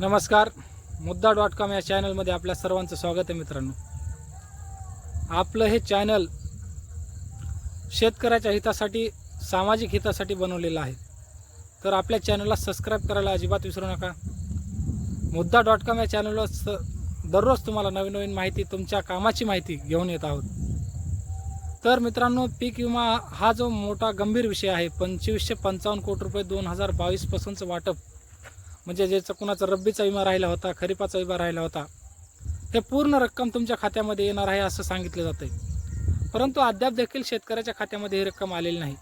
नमस्कार. मुद्दा dot com या चॅनलमध्ये आपल्या सर्वांचं स्वागत आहे मित्रांनो. आपलं हे चॅनल शेतकऱ्याच्या हितासाठी सामाजिक हितासाठी बनवलेलं आहे. तर आपल्या चॅनलला सबस्क्राईब करायला अजिबात विसरू नका. मुद्दा डॉट कॉम या चॅनलवर स दररोज तुम्हाला नवीन नवीन माहिती तुमच्या कामाची माहिती घेऊन येत आहोत. तर मित्रांनो पीक विमा हा जो मोठा गंभीर विषय आहे पंचवीसशे पंचावन्न कोटी रुपये दोन हजार बावीसपासूनचं वाटप म्हणजे ज्याचा कुणाचा रब्बीचा विमा राहिला होता खरीपाचा विमा राहिला होता हे पूर्ण रक्कम तुमच्या खात्यामध्ये येणार आहे असं सांगितलं जातं आहे परंतु अद्याप देखील शेतकऱ्याच्या खात्यामध्ये ही रक्कम आलेली नाही.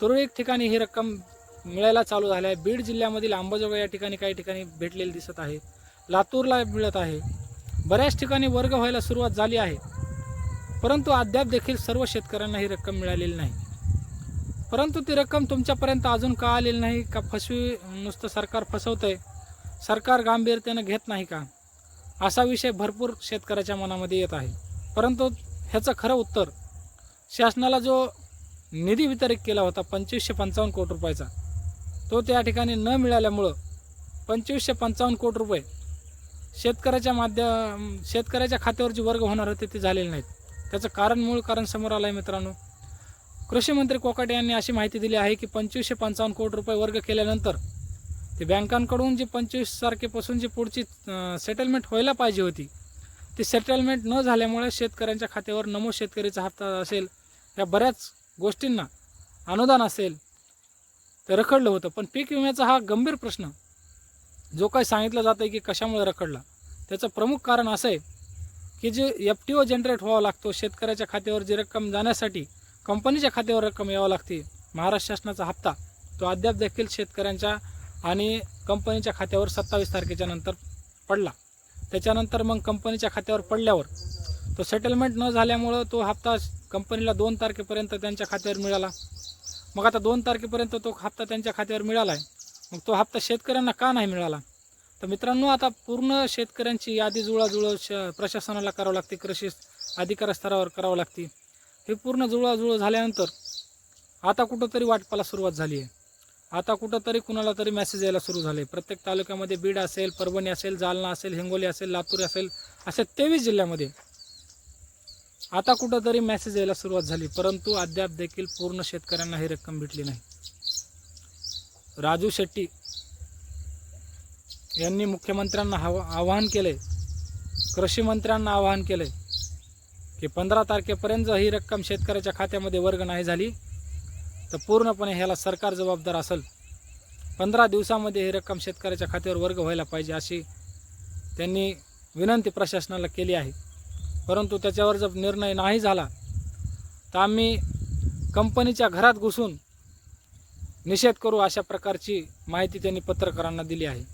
तुरळक ठिकाणी ही रक्कम मिळायला चालू झाली आहे बीड जिल्ह्यामधील अंबाजोगाई या ठिकाणी काही ठिकाणी भेटलेली दिसत आहे. लातूरला मिळत आहे. बऱ्याच ठिकाणी वर्ग व्हायला सुरुवात झाली आहे. परंतु अद्याप देखील सर्व शेतकऱ्यांना ही रक्कम मिळालेली नाही. परंतु ती रक्कम तुमच्यापर्यंत अजून का आलेली नाही? का फसवी नुसतं सरकार फसवतंय? सरकार गांभीर्यानं घेत नाही का? असा विषय भरपूर शेतकऱ्याच्या मनामध्ये येत आहे. परंतु ह्याचं खरं उत्तर शासनाला जो निधी वितरित केला होता पंचवीसशे पंचावन्न कोटी रुपयाचा तो त्या ठिकाणी न मिळाल्यामुळं पंचवीसशे पंचावन्न कोटी रुपये शेतकऱ्याच्या माध्यम शेतकऱ्याच्या खात्यावर जे वर्ग होणार होते ते झालेले नाहीत. त्याचं कारण मूळ कारण समोर आलं आहे मित्रांनो. कृषी मंत्री कोकाटे यांनी अशी माहिती दिली आहे की पंचवीसशे पंचावन्न कोटी रुपये वर्ग केल्यानंतर ते बँकांकडून जी पंचवीस तारखेपासून जी पुढची सेटलमेंट व्हायला पाहिजे होती ती सेटलमेंट न झाल्यामुळे शेतकऱ्यांच्या खात्यावर नमो शेतकरीचा हप्ता असेल या बऱ्याच गोष्टींना अनुदान असेल ते रखडलं होतं. पण पीक विम्याचा हा गंभीर प्रश्न जो काही सांगितलं जातं आहे की कशामुळे रखडला त्याचं प्रमुख कारण असं आहे की जे एफ टी ओ जनरेट व्हावा लागतो शेतकऱ्याच्या खात्यावर जी रक्कम जाण्यासाठी कंपनीच्या खात्यावर रक्कम यावं लागते. महाराष्ट्र शासनाचा हप्ता तो अद्याप देखील शेतकऱ्यांच्या आणि कंपनीच्या खात्यावर सत्तावीस तारखेच्या नंतर पडला. त्याच्यानंतर मग कंपनीच्या खात्यावर पडल्यावर तो सेटलमेंट न झाल्यामुळं तो हप्ता कंपनीला दोन तारखेपर्यंत त्यांच्या खात्यावर मिळाला. मग आता दोन तारखेपर्यंत तो हप्ता त्यांच्या खात्यावर मिळाला आहे मग तो हप्ता शेतकऱ्यांना का नाही मिळाला? तर मित्रांनो आता पूर्ण शेतकऱ्यांची यादी जुळाजुळव श प्रशासनाला करावं लागते कृषी अधिकार स्तरावर करावं लागते. हे पूर्ण जुळवाजुळव झाल्यानंतर आता कुठंतरी वाटपाला सुरुवात झाली आहे. आता कुठंतरी कुणाला तरी मेसेज यायला सुरू झाले प्रत्येक तालुक्यामध्ये बीड असेल परभणी असेल जालना असेल हिंगोली असेल लातूर असेल अशा तेवीस जिल्ह्यामध्ये आता कुठंतरी मेसेज यायला सुरुवात झाली. परंतु अद्याप देखील पूर्ण शेतकऱ्यांना ही रक्कम भेटली नाही. राजू शेट्टी यांनी मुख्यमंत्र्यांना हव आवाहन केलंय. कृषी मंत्र्यांना आवाहन केलंय. की पंधरा तारखेपर्यंत जर ही रक्कम शेतकऱ्याच्या खात्यामध्ये वर्ग नाही झाली तर पूर्णपणे ह्याला सरकार जबाबदार असेल. पंधरा दिवसामध्ये ही रक्कम शेतकऱ्याच्या खात्यावर वर्ग व्हायला पाहिजे अशी त्यांनी विनंती प्रशासनाला केली आहे. परंतु त्याच्यावर जर निर्णय नाही झाला तर आम्ही कंपनीच्या घरात घुसून निषेध करू अशा प्रकारची माहिती त्यांनी पत्रकारांना दिली आहे.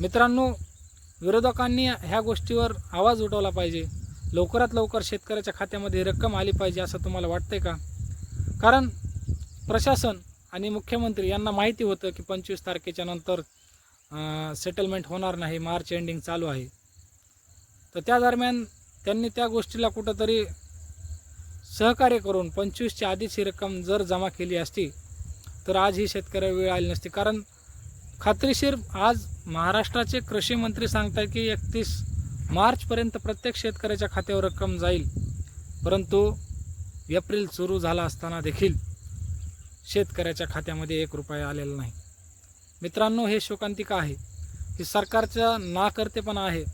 मित्रांनो विरोधकांनी ह्या गोष्टीवर आवाज उठवला पाहिजे. लवकरात लवकर शेतकऱ्याच्या खात्यामध्ये रक्कम आली पाहिजे असं तुम्हाला वाटतंय का? कारण प्रशासन आणि मुख्यमंत्री यांना माहिती होतं की पंचवीस तारखेच्या नंतर सेटलमेंट होणार नाही मार्च एंडिंग चालू आहे. तर त्या दरम्यान त्यांनी त्या गोष्टीला कुठंतरी सहकार्य करून पंचवीसच्या आधीच ही रक्कम जर जमा केली असती तर आज ही शेतकऱ्या वेळ आली नसती. कारण खात्रीशीर आज महाराष्ट्राचे कृषी मंत्री सांगतात की एकतीस मार्चपर्यंत प्रत्येक शेतकऱ्याच्या खात्यावर रक्कम जाईल. परंतु एप्रिल सुरू झाला असताना देखील शेतकऱ्याच्या खात्यामध्ये एक रुपया आलेला नाही. मित्रांनो हे शोकांतिका आहे. ही सरकारचा नाकर्तेपणा आहे.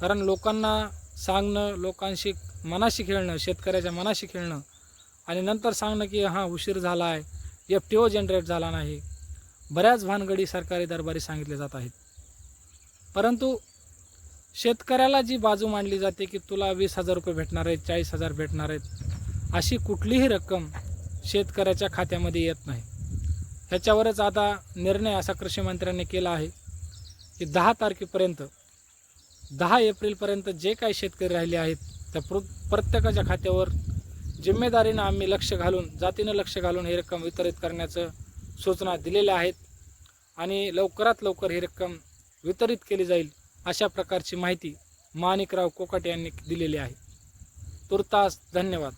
कारण लोकांना सांगणं लोकांशी मनाशी खेळणं शेतकऱ्याच्या मनाशी खेळणं आणि नंतर सांगणं की हां उशीर झाला आहे एफ टी ओ जनरेट झाला नाही. बऱ्याच भानगडी सरकारी दरबारी सांगितले जात आहेत. परंतु शेतकऱ्याला जी बाजू मांडली जाते की तुला वीस हजार रुपये भेटणार आहेत चाळीस हजार भेटणार आहेत अशी कुठलीही रक्कम शेतकऱ्याच्या खात्यामध्ये येत नाही. ह्याच्यावरच आता निर्णय असा कृषी मंत्र्यांनी केला आहे की दहा तारखेपर्यंत दहा एप्रिलपर्यंत जे काही शेतकरी राहिले आहेत त्या प्र प्रत्येकाच्या खात्यावर जिम्मेदारीनं आम्ही लक्ष घालून जातीनं लक्ष घालून ही रक्कम वितरित करण्याचं सूचना दिलेल्या आहेत आणि लवकरात लवकर ही रक्कम वितरित केली जाईल. अशा प्रकारची माहिती माणिकराव कोकाटे यांनी दिलेली आहे. तुर्तास धन्यवाद.